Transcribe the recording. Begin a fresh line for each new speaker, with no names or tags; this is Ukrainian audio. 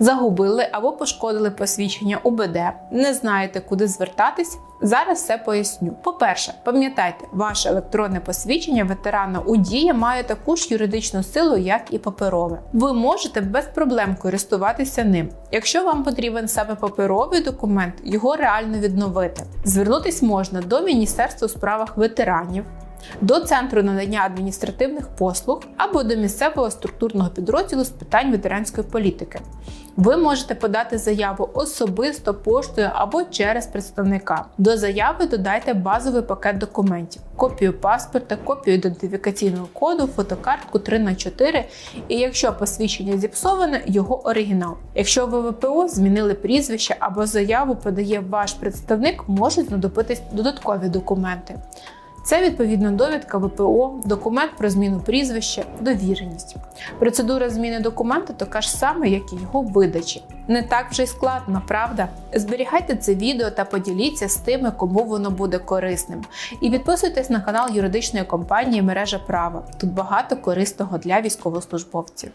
Загубили або пошкодили посвідчення УБД, не знаєте, куди звертатись. Зараз все поясню. По-перше, пам'ятайте, ваше електронне посвідчення ветерана у дії має таку ж юридичну силу, як і паперове. Ви можете без проблем користуватися ним. Якщо вам потрібен саме паперовий документ, його реально відновити. Звернутись можна до Міністерства у справах ветеранів. До центру надання адміністративних послуг або до місцевого структурного підрозділу з питань ветеранської політики. Ви можете подати заяву особисто поштою або через представника. До заяви додайте базовий пакет документів: копію паспорта, копію ідентифікаційного коду, фотокартку 3 на 4 і якщо посвідчення зіпсоване, його оригінал. Якщо ви ВПО змінили прізвище або заяву подає ваш представник, можуть знадобитись додаткові документи. Це відповідна довідка ВПО, документ про зміну прізвища, довіреність. Процедура зміни документу така ж сама, як і його видачі. Не так вже й складно, правда? Зберігайте це відео та поділіться з тими, кому воно буде корисним. І підписуйтесь на канал юридичної компанії Мережа права. Тут багато корисного для військовослужбовців.